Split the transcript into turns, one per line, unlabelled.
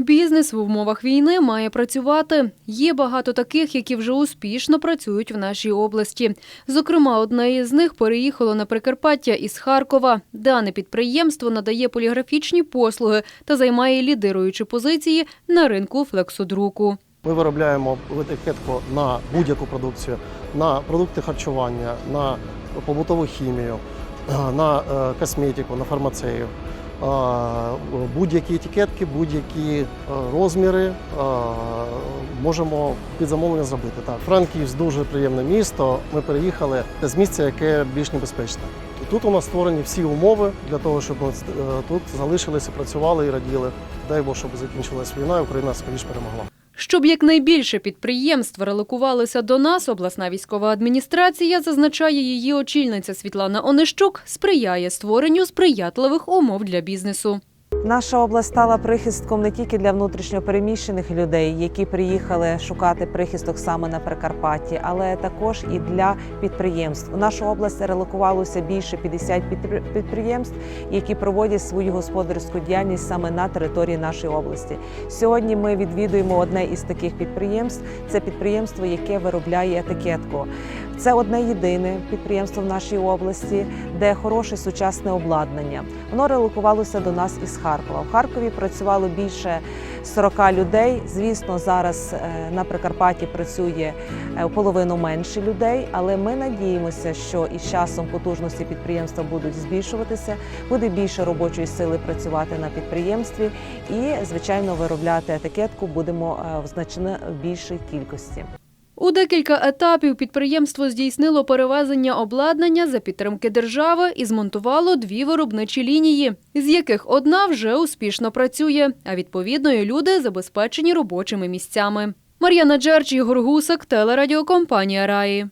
Бізнес в умовах війни має працювати. Є багато таких, які вже успішно працюють в нашій області. Зокрема, одне із них переїхало на Прикарпаття із Харкова. Дане підприємство надає поліграфічні послуги та займає лідируючі позиції на ринку флексодруку.
Ми виробляємо етикетку на будь-яку продукцію, на продукти харчування, на побутову хімію, на е, косметику, на фармацею. Будь-які етикетки, будь-які е, розміри е, можемо під замовлення зробити. Так, Франківськ дуже приємне місто. Ми переїхали з місця, яке більш небезпечне. Тут у нас створені всі умови для того, щоб е, тут залишилися, працювали і раділи. Дай Бог, щоб закінчилась війна, і Україна скоріш перемогла.
Щоб якнайбільше підприємств релокувалися до нас, обласна військова адміністрація, зазначає її очільниця Світлана Онищук, сприяє створенню сприятливих умов для бізнесу.
Наша область стала прихистком не тільки для внутрішньопереміщених людей, які приїхали шукати прихисток саме на Прикарпатті, але також і для підприємств. У нашу область релокувалося більше 50 підпри- підприємств, які проводять свою господарську діяльність саме на території нашої області. Сьогодні ми відвідуємо одне із таких підприємств. Це підприємство, яке виробляє етикетку. Це одне єдине підприємство в нашій області, де хороше сучасне обладнання. Воно релокувалося до нас із Харкова. В Харкові працювало більше 40 людей. Звісно, зараз е, на Прикарпатті працює е, половину менше людей, але ми надіємося, що із часом потужності підприємства будуть збільшуватися, буде більше робочої сили працювати на підприємстві, і звичайно виробляти етикетку будемо е, в значно більшій кількості.
У декілька етапів підприємство здійснило перевезення обладнання за підтримки держави і змонтувало дві виробничі лінії, з яких одна вже успішно працює, а відповідно і люди забезпечені робочими місцями. Мар'яна Джерч, Ігор Гусак, телерадіокомпанія Раї.